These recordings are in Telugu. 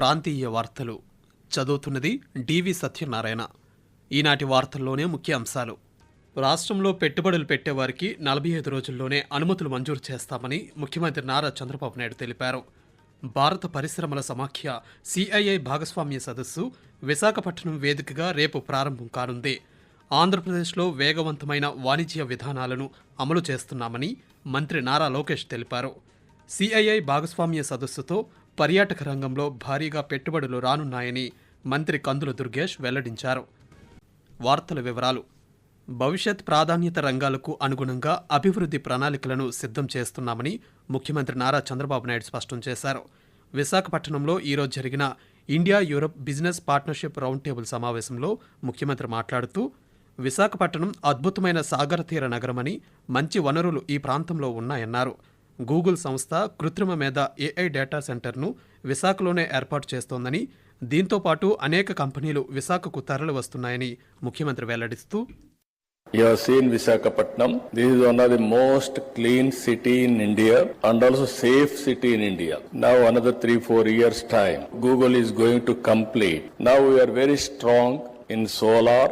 ప్రాంతీయ వార్తలు. చదువుతున్నది డివి సత్యనారాయణ. ఈనాటి వార్తల్లోనే ముఖ్య అంశాలు. రాష్ట్రంలో పెట్టుబడులు పెట్టేవారికి నలభై ఐదు రోజుల్లోనే అనుమతులు మంజూరు చేస్తామని ముఖ్యమంత్రి నారా చంద్రబాబు నాయుడు తెలిపారు. భారత పరిశ్రమల సమాఖ్య సిఐఐ భాగస్వామ్య సదస్సు విశాఖపట్నం వేదికగా రేపు ప్రారంభం కానుంది. ఆంధ్రప్రదేశ్లో వేగవంతమైన వాణిజ్య విధానాలను అమలు చేస్తున్నామని మంత్రి నారా లోకేష్ తెలిపారు. సిఐఐ భాగస్వామ్య సదస్సుతో పర్యాటక రంగంలో భారీగా పెట్టుబడులు రానున్నాయని మంత్రి కందుల దుర్గేష్ వెల్లడించారు. వార్తల వివరాలు. భవిష్యత్ ప్రాధాన్యత రంగాలకు అనుగుణంగా అభివృద్ధి ప్రణాళికలను సిద్ధం చేస్తున్నామని ముఖ్యమంత్రి నారా చంద్రబాబు నాయుడు స్పష్టం చేశారు. విశాఖపట్నంలో ఈరోజు జరిగిన India Europe business partnership round table సమావేశంలో ముఖ్యమంత్రి మాట్లాడుతూ విశాఖపట్నం అద్భుతమైన సాగర తీర నగరమని మంచి వనరులు ఈ ప్రాంతంలో ఉన్నాయన్నారు. గూగుల్ సంస్థ కృత్రిమ మేధ ఏఐ డేటా సెంటర్ను విశాఖలోనే ఏర్పాటు చేస్తోందని దీంతో పాటు అనేక కంపెనీలు విశాఖకు తరలి వస్తున్నాయని ముఖ్యమంత్రి వెల్లడిస్తూ You have seen Visakhapatnam. This is one of the most clean city in India and also safe city in India. Now another three, four years time, Google is going to complete. Now we are very strong in solar,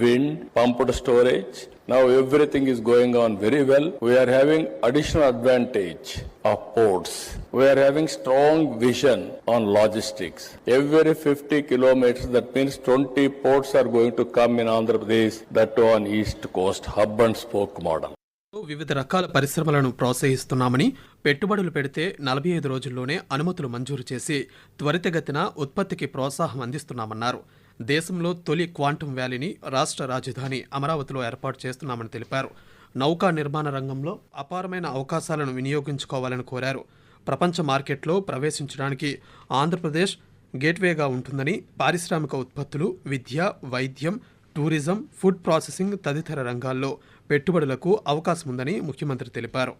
wind, pumped storage. Now everything is going on very well. We are having additional advantage of ports. We are having strong vision on logistics. Every 50 kilometers, that means 20 ports are going to come in Andhra Pradesh, that too on east coast, hub and spoke model. వివిధ రకాల పరిశ్రమలను ప్రోత్సహిస్తున్నామని పెట్టుబడులు పెడితే నలభై ఐదు రోజుల్లోనే అనుమతులు మంజూరు చేసి త్వరితగతిన ఉత్పత్తికి ప్రోత్సాహం అందిస్తున్నామన్నారు దేశంలో తొలి క్వాంటం వ్యాలీని రాష్ట్ర రాజధాని అమరావతిలో ఏర్పాటు చేస్తున్నామని తెలిపారు. నౌకా నిర్మాణ రంగంలో అపారమైన అవకాశాలను వినియోగించుకోవాలని కోరారు. ప్రపంచ మార్కెట్లో ప్రవేశించడానికి ఆంధ్రప్రదేశ్ గేట్వేగా ఉంటుందని పారిశ్రామిక ఉత్పత్తులు విద్య వైద్యం టూరిజం ఫుడ్ ప్రాసెసింగ్ తదితర రంగాల్లో పెట్టుబడులకు అవకాశం ఉందని ముఖ్యమంత్రి తెలిపారు.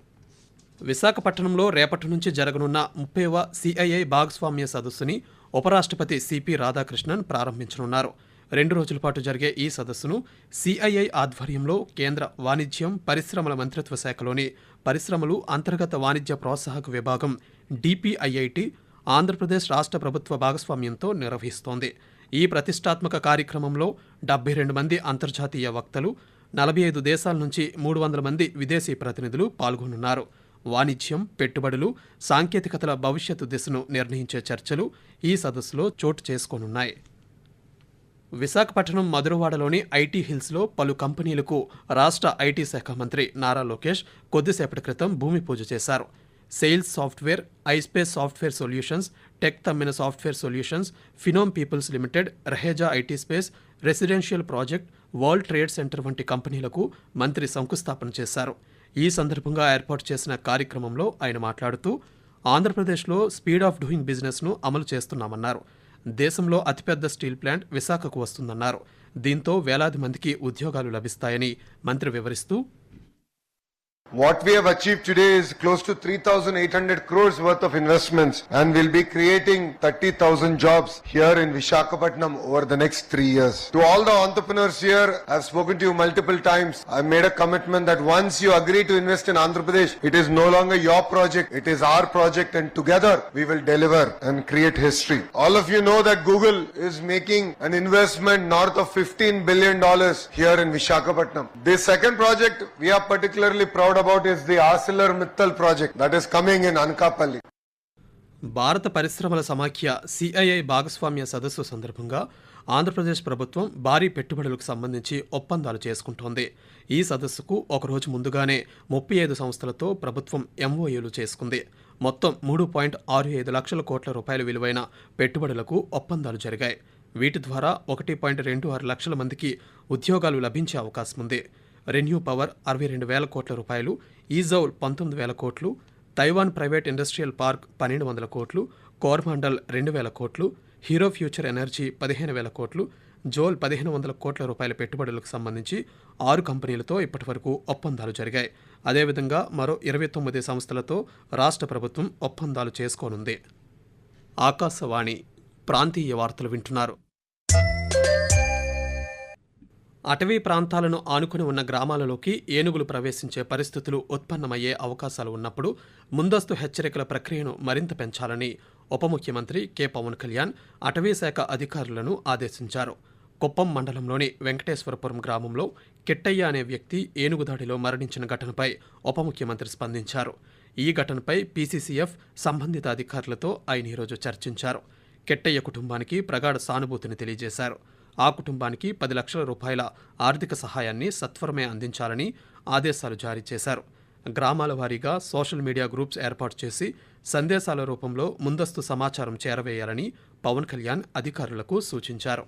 విశాఖపట్నంలో రేపటి నుంచి జరగనున్న ముప్పైవ సిఐఐ భాగస్వామ్య సదస్సుని ఉపరాష్ట్రపతి సిపి రాధాకృష్ణన్ ప్రారంభించనున్నారు. రెండు రోజుల పాటు జరిగే ఈ సదస్సును సిఐఐ ఆధ్వర్యంలో కేంద్ర వాణిజ్యం పరిశ్రమల మంత్రిత్వ శాఖలోని పరిశ్రమలు అంతర్గత వాణిజ్య ప్రోత్సాహక విభాగం డిపిఐఐటి ఆంధ్రప్రదేశ్ రాష్ట్ర ప్రభుత్వ భాగస్వామ్యంతో నిర్వహిస్తోంది. ఈ ప్రతిష్టాత్మక కార్యక్రమంలో డెబ్బై రెండు మంది అంతర్జాతీయ వక్తలు నలభై ఐదు దేశాల నుంచి మూడు వందల మంది విదేశీ ప్రతినిధులు పాల్గొనున్నారు. వాణిజ్యం పెట్టుబడులు సాంకేతికతల భవిష్యత్తు దిశను నిర్ణయించే చర్చలు ఈ సదస్సులో చోటు చేసుకోనున్నాయి. విశాఖపట్నం మధురవాడలోని ఐటీ హిల్స్లో పలు కంపెనీలకు రాష్ట్ర ఐటీ శాఖ మంత్రి నారా లోకేష్ కొద్దిసేపటి క్రితం భూమి పూజ చేశారు. Sails software iSpace software solutions tech Tammina software solutions Phenom peoples limited Raheja IT space residential project world trade centre వంటి కంపెనీలకు మంత్రి శంకుస్థాపన చేశారు. ఈ సందర్భంగా ఏర్పాటు చేసిన కార్యక్రమంలో ఆయన మాట్లాడుతూ ఆంధ్రప్రదేశ్లో స్పీడ్ ఆఫ్ డూయింగ్ బిజినెస్ను అమలు చేస్తున్నామన్నారు. దేశంలో అతిపెద్ద స్టీల్ ప్లాంట్ విశాఖకు వస్తుందన్నారు. దీంతో వేలాది మందికి ఉద్యోగాలు లభిస్తాయని మంత్రి వివరిస్తూ What we have achieved today is close to 3,800 crores worth of investments and we'll be creating 30,000 jobs here in Vishakhapatnam over the next three years. To all the entrepreneurs here, I've spoken to you multiple times. I made a commitment that once you agree to invest in Andhra Pradesh, it is no longer your project, it is our project and together we will deliver and create history. All of you know that Google is making an investment north of 15 billion dollars here in Vishakhapatnam. This second project we are particularly proud about is the ArcelorMittal project that is coming in Anakapalli. భారత పరిశ్రమల సమాఖ్య సిఐఐ భాగస్వామ్య సదస్సు సందర్భంగా ఆంధ్రప్రదేశ్ ప్రభుత్వం భారీ పెట్టుబడులకు సంబంధించి ఒప్పందాలు చేసుకుంటోంది. ఈ సదస్సుకు ఒకరోజు ముందుగానే ముప్పై ఐదు సంస్థలతో ప్రభుత్వం ఎంఓయూలు చేసుకుంది. మొత్తం మూడు పాయింట్ ఆరు ఐదు లక్షల కోట్ల రూపాయల విలువైన పెట్టుబడులకు ఒప్పందాలు జరిగాయి. వీటి ద్వారా ఒకటి పాయింట్ రెండు ఆరు లక్షల మందికి ఉద్యోగాలు లభించే అవకాశం ఉంది రెన్యూ పవర్ అరవై రెండు వేల కోట్ల రూపాయలు ఈజౌల్ పంతొమ్మిది వేల కోట్లు తైవాన్ ప్రైవేట్ ఇండస్ట్రియల్ పార్క్ పన్నెండు వందల కోట్లు కోర్మండల్ రెండు వేల కోట్లు హీరో ఫ్యూచర్ ఎనర్జీ పదిహేను వేల కోట్లు జోల్ పదిహేను వందల కోట్ల రూపాయల పెట్టుబడులకు సంబంధించి ఆరు కంపెనీలతో ఇప్పటివరకు ఒప్పందాలు జరిగాయి. అదేవిధంగా మరో ఇరవై తొమ్మిది సంస్థలతో రాష్ట్ర ప్రభుత్వం ఒప్పందాలు చేసుకోనుంది. ఆకాశవాణి ప్రాంతీయ వార్తలు వింటున్నారు. అటవీ ప్రాంతాలను ఆనుకుని ఉన్న గ్రామాలలోకి ఏనుగులు ప్రవేశించే పరిస్థితులు ఉత్పన్నమయ్యే అవకాశాలు ఉన్నప్పుడు ముందస్తు హెచ్చరికల ప్రక్రియను మరింత పెంచాలని ఉప ముఖ్యమంత్రి కె. పవన్ కళ్యాణ్ అటవీ శాఖ అధికారులను ఆదేశించారు. కుప్పం మండలంలోని వెంకటేశ్వరపురం గ్రామంలో కిట్టయ్య అనే వ్యక్తి ఏనుగు దాడిలో మరణించిన ఘటనపై ఉప ముఖ్యమంత్రి స్పందించారు. ఈ ఘటనపై పీసీసీఎఫ్ సంబంధిత అధికారులతో ఆయన ఈరోజు చర్చించారు. కెట్టయ్య కుటుంబానికి ప్రగాఢ సానుభూతిని తెలియజేశారు. ఆ కుటుంబానికి పది లక్షల రూపాయల ఆర్థిక సహాయాన్ని సత్వరమే అందించాలని ఆదేశాలు జారీ చేశారు. గ్రామాల వారీగా సోషల్ మీడియా గ్రూప్స్ ఏర్పాటు చేసి సందేశాల రూపంలో ముందస్తు సమాచారం చేరవేయాలని పవన్ కళ్యాణ్ అధికారులకు సూచించారు.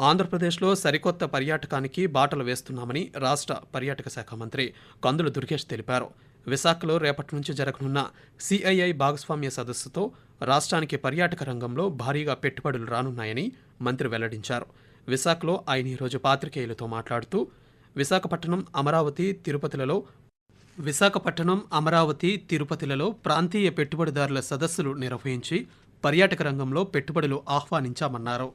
ఆంధ్రప్రదేశ్లో సరికొత్త పర్యాటకానికి బాటలు వేస్తున్నామని రాష్ట్ర పర్యాటక శాఖ మంత్రి కందుల దుర్గేష్ తెలిపారు. విశాఖలో రేపటి నుంచి జరగనున్న సిఐఐ భాగస్వామ్య సదస్సుతో రాష్ట్రానికి పర్యాటక రంగంలో భారీగా పెట్టుబడులు రానున్నాయని మంత్రి వెల్లడించారు. విశాఖలో ఆయన ఈరోజు పాత్రికేయులతో మాట్లాడుతూ విశాఖపట్నం అమరావతి తిరుపతిలలో విశాఖపట్నం అమరావతి తిరుపతిలలో ప్రాంతీయ పెట్టుబడిదారుల సదస్సులు నిర్వహించి పర్యాటక రంగంలో పెట్టుబడులు ఆహ్వానించామన్నారు.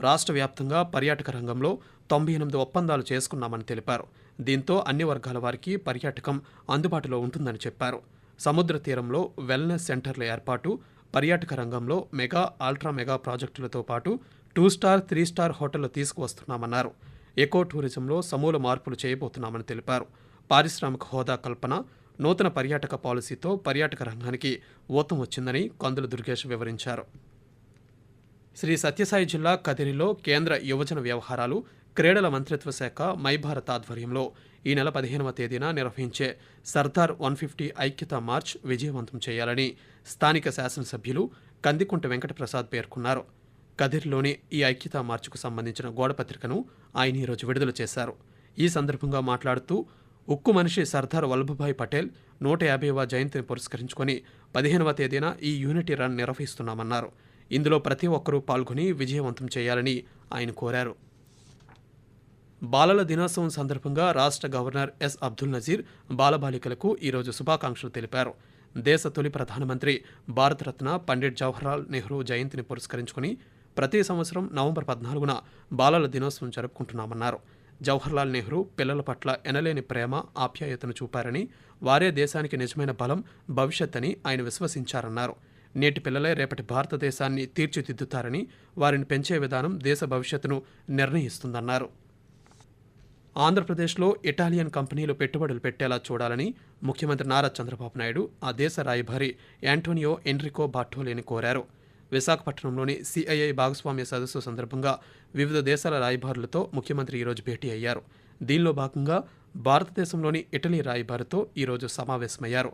రాష్ట్ర వ్యాప్తంగా పర్యాటక రంగంలో తొంభై ఎనిమిది ఒప్పందాలు చేసుకున్నామని తెలిపారు. దీంతో అన్ని వర్గాల వారికి పర్యాటకం అందుబాటులో ఉంటుందని చెప్పారు. సముద్ర తీరంలో వెల్నెస్ సెంటర్ల ఏర్పాటు పర్యాటక రంగంలో మెగా అల్ట్రా మెగా ప్రాజెక్టులతో పాటు టూ స్టార్ త్రీ స్టార్ హోటళ్ళు తీసుకువస్తున్నామన్నారు. ఎకో టూరిజంలో సమూల మార్పులు చేయబోతున్నామని తెలిపారు. పారిశ్రామిక హోదా కల్పన నూతన పర్యాటక పాలసీతో పర్యాటక రంగానికి ఊతం వచ్చిందని కందుల దుర్గేష్ వివరించారు. శ్రీ సత్యసాయి జిల్లా కదిరిలో కేంద్ర యువజన వ్యవహారాలు క్రీడల మంత్రిత్వ శాఖ మైభారత్ ఆధ్వర్యంలో ఈ నెల పదిహేనవ తేదీన నిర్వహించే సర్దార్ వన్ ఫిఫ్టీ ఐక్యత మార్చ్ విజయవంతం చేయాలని స్థానిక శాసనసభ్యులు కందికుంట వెంకటప్రసాద్ పేర్కొన్నారు. కదిర్లోని ఈ ఐక్యతా మార్చుకు సంబంధించిన గోడపత్రికను ఆయన ఈరోజు విడుదల చేశారు. ఈ సందర్భంగా మాట్లాడుతూ ఉక్కు మనిషి సర్దార్ వల్లభభాయ్ పటేల్ నూట యాభైవ జయంతిని పురస్కరించుకొని పదిహేనవ తేదీన ఈ యూనిటీ రన్ నిర్వహిస్తున్నామన్నారు. ఇందులో ప్రతి ఒక్కరూ పాల్గొని విజయవంతం చేయాలని ఆయన కోరారు. బాలల దినోత్సవం సందర్భంగా రాష్ట్ర గవర్నర్ ఎస్. అబ్దుల్ నజీర్ బాలబాలికలకు ఈరోజు శుభాకాంక్షలు తెలిపారు. దేశ తొలి ప్రధానమంత్రి భారతరత్న పండిట్ జవహర్లాల్ నెహ్రూ జయంతిని పురస్కరించుకుని ప్రతి సంవత్సరం నవంబర్ పద్నాలుగున బాలల దినోత్సవం జరుపుకుంటున్నామన్నారు. జవహర్లాల్ నెహ్రూ పిల్లల పట్ల ఎనలేని ప్రేమ ఆప్యాయతను చూపారని వారే దేశానికి నిజమైన బలం భవిష్యత్ అని ఆయన విశ్వసించారన్నారు. నేటి పిల్లలే రేపటి భారతదేశాన్ని తీర్చిదిద్దుతారని వారిని పెంచే విధానం దేశ భవిష్యత్తును నిర్ణయిస్తుందన్నారు. ఆంధ్రప్రదేశ్లో ఇటాలియన్ కంపెనీలు పెట్టుబడులు పెట్టేలా చూడాలని ముఖ్యమంత్రి నారా చంద్రబాబు నాయుడు ఆ దేశ రాయభారి యాంటోనియో ఎన్రికో బార్టోలిని కోరారు. విశాఖపట్నంలోని సిఐఐ భాగస్వామ్య సదస్సు సందర్భంగా వివిధ దేశాల రాయబారులతో ముఖ్యమంత్రి ఈరోజు భేటీ అయ్యారు. దీనిలో భాగంగా భారతదేశంలోని ఇటలీ రాయబారితో ఈరోజు సమావేశమయ్యారు.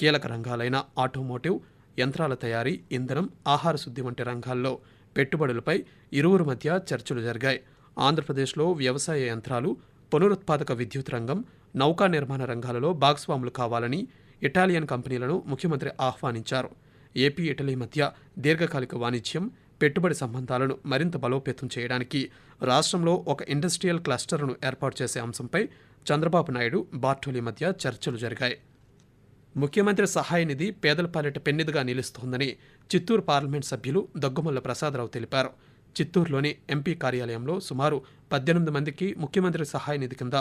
కీలక రంగాలైన ఆటోమోటివ్ యంత్రాల తయారీ ఇంధనం ఆహార శుద్ధి వంటి రంగాల్లో పెట్టుబడులపై ఇరువురు మధ్య చర్చలు జరిగాయి. ఆంధ్రప్రదేశ్లో వ్యవసాయ యంత్రాలు పునరుత్పాదక విద్యుత్ రంగం నౌకా నిర్మాణ రంగాలలో భాగస్వాములు కావాలని ఇటాలియన్ కంపెనీలను ముఖ్యమంత్రి ఆహ్వానించారు. ఏపీ ఇటలీ మధ్య దీర్ఘకాలిక వాణిజ్యం పెట్టుబడి సంబంధాలను మరింత బలోపేతం చేయడానికి రాష్ట్రంలో ఒక ఇండస్ట్రియల్ క్లస్టర్ను ఏర్పాటు చేసే అంశంపై చంద్రబాబు నాయుడు బార్టోలీ మధ్య చర్చలు జరిగాయి. ముఖ్యమంత్రి సహాయ నిధి పేదల పాలిట పెన్నిదిగా నిలుస్తోందని చిత్తూరు పార్లమెంట్ సభ్యులు దగ్గుమల్ల ప్రసాదరావు తెలిపారు. చిత్తూరులోని ఎంపీ కార్యాలయంలో సుమారు పద్దెనిమిది మందికి ముఖ్యమంత్రి సహాయ నిధి కింద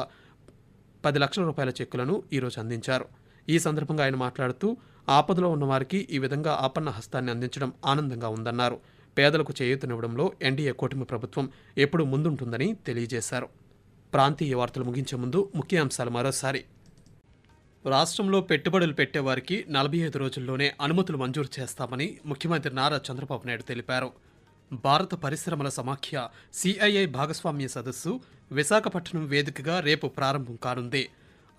పది లక్షల రూపాయల చెక్కులను ఈరోజు అందించారు. ఈ సందర్భంగా ఆయన మాట్లాడుతూ ఆపదలో ఉన్నవారికి ఈ విధంగా ఆపన్న హస్తాన్ని అందించడం ఆనందంగా ఉందన్నారు. పేదలకు చేయూతనివ్వడంలో ఎన్డీఏ కూటమి ప్రభుత్వం ఎప్పుడు ముందుంటుందని తెలియజేశారు. ప్రాంతీయ వార్తలు ముగించే ముందు ముఖ్యాంశాలు మరోసారి. రాష్ట్రంలో పెట్టుబడులు పెట్టేవారికి నలభై ఐదు రోజుల్లోనే అనుమతులు మంజూరు చేస్తామని ముఖ్యమంత్రి నారా చంద్రబాబు నాయుడు తెలిపారు. భారత పరిశ్రమల సమాఖ్య సిఐఐ భాగస్వామ్య సదస్సు విశాఖపట్నం వేదికగా రేపు ప్రారంభం కానుంది.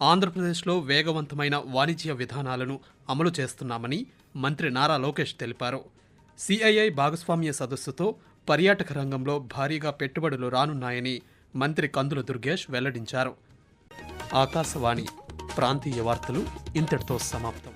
ఆంధ్రప్రదేశ్లో వేగవంతమైన వాణిజ్య విధానాలను అమలు చేస్తున్నామని మంత్రి నారా లోకేష్ తెలిపారు. సిఐఐ భాగస్వామ్య సదస్సుతో పర్యాటక రంగంలో భారీగా పెట్టుబడులు రానున్నాయని మంత్రి కందుల దుర్గేష్ వెల్లడించారు. ఆకాశవాణి ప్రాంతీయ వార్తలు ఇంతటితో సమాప్తం.